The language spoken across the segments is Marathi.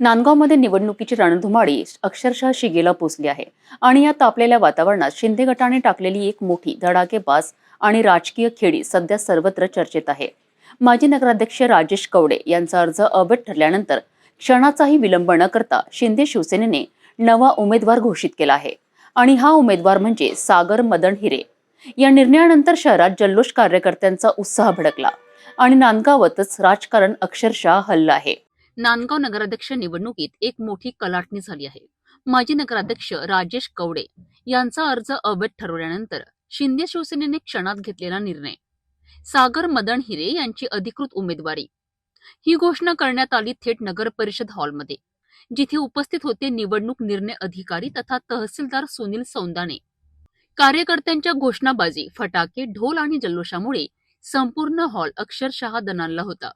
नांदगावमध्ये निवडणुकीची रणधुमाळी अक्षरशः शिगेला पोचली आहे. आणि या तापलेल्या वातावरणात शिंदे गटाने टाकलेली एक मोठी धडाकेबाज आणि राजकीय खेळी सध्या सर्वत्र चर्चेत आहे. माजी नगराध्यक्ष राजेश कवडे यांचा अर्ज अवैध ठरल्यानंतर क्षणाचाही विलंब न करता शिंदे शिवसेनेने नवा उमेदवार घोषित केला आहे. आणि हा उमेदवार म्हणजे सागर मदन हिरे. या निर्णयानंतर शहरात जल्लोष कार्यकर्त्यांचा उत्साह भडकला आणि नांदगावातच राजकारण अक्षरशः हल्लं आहे. नांदगाव नगराध्यक्ष निवडणुकीत एक मोठी कलाटणी झाली आहे. माजी नगराध्यक्ष राजेश कवडे यांचा अर्ज अवैध ठरवल्यानंतर शिंदे शिवसेनेने क्षणात घेतलेला निर्णय. सागर मदन हिरे यांची अधिकृत उमेदवारी. ही घोषणा करण्यात आली थेट नगर परिषद हॉलमध्ये जिथे उपस्थित होते निवडणूक निर्णय अधिकारी तथा तहसीलदार सुनील सौंदाने कार्यकर्त्यांच्या घोषणाबाजी फटाके ढोल आणि जल्लोषामुळे संपूर्ण हॉल अक्षरशः दणाणला होता.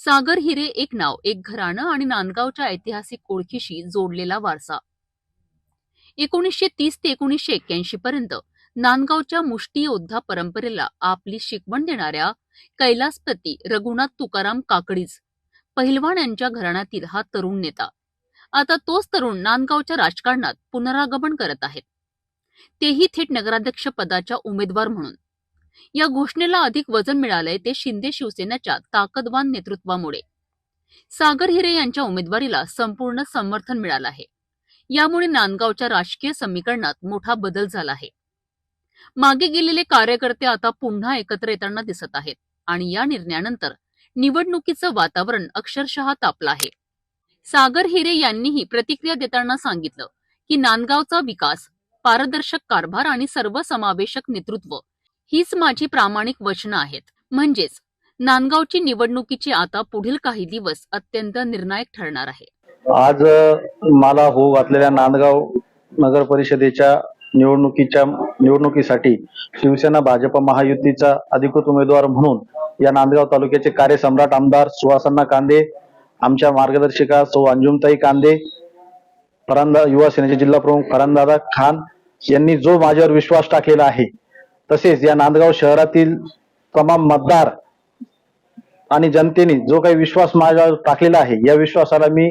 सागर हिरे एक नाव एक घराणं आणि नांदगावच्या ऐतिहासिक ओळखीशी जोडलेला वारसा. एकोणीसशे तीस ते एकोणीसशे एक्क्याऐंशी पर्यंत नांदगावच्या मुष्टियोद्धा परंपरेला आपली शिकवण देणाऱ्या कैलासपती रघुनाथ तुकाराम काकडीज पहिलवान यांच्या घराण्यातील हा तरुण नेता. आता तोच तरुण नांदगावच्या राजकारणात पुनरागमन करत आहेत तेही थेट नगराध्यक्ष पदाच्या उमेदवार म्हणून. या घोषणेला अधिक वजन मिळालंय ते शिंदे शिवसेनेच्या ताकदवान नेतृत्वामुळे. सागर हिरे यांच्या उमेदवारीला संपूर्ण समर्थन मिळालं आहे. यामुळे नांदगावच्या राजकीय समीकरणात मोठा बदल झाला आहे. मागे गेलेले कार्यकर्ते आता पुन्हा एकत्र येताना दिसत आहेत आणि या निर्णयानंतर निवडणुकीचं वातावरण अक्षरशः तापलं आहे. सागर हिरे यांनीही प्रतिक्रिया देताना सांगितलं की नांदगावचा विकास पारदर्शक कारभार आणि सर्वसमावेशक नेतृत्व हीच माझी प्रामाणिक वचनं आहेत. म्हणजेच नांदगावची निवडणुकीची आता पुढील काही दिवस अत्यंत निर्णायक ठरणार आहे. आज मला हो घातलेल्या नांदगाव नगर परिषदेच्या निवडणुकीच्या निवडणुकीसाठी शिवसेना भाजप महायुतीचा अधिकृत उमेदवार म्हणून या नांदगाव तालुक्याचे कार्यसम्राट आमदार सुहासन्ना कांदे आमच्या मार्गदर्शिका सौ अंजुमताई कांदे फरांदा युवा सेनेचे जिल्हा प्रमुख फरांदादा खान यांनी जो माझ्यावर विश्वास टाकलेला आहे तसेच या नांदगाव शहरातील तमाम मतदार आणि जनतेने जो काही विश्वास माझ्यावर टाकलेला आहे या विश्वासाला मी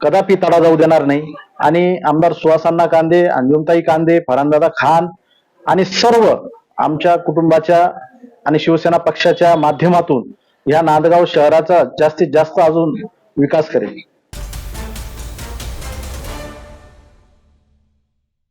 कदापि तडा जाऊ देणार नाही. आणि आमदार सुहासांना कांदे अंजुमताई कांदे फरांदादा खान आणि सर्व आमच्या कुटुंबाच्या आणि शिवसेना पक्षाच्या माध्यमातून या नांदगाव शहराचा जास्तीत जास्त अजून विकास करेल.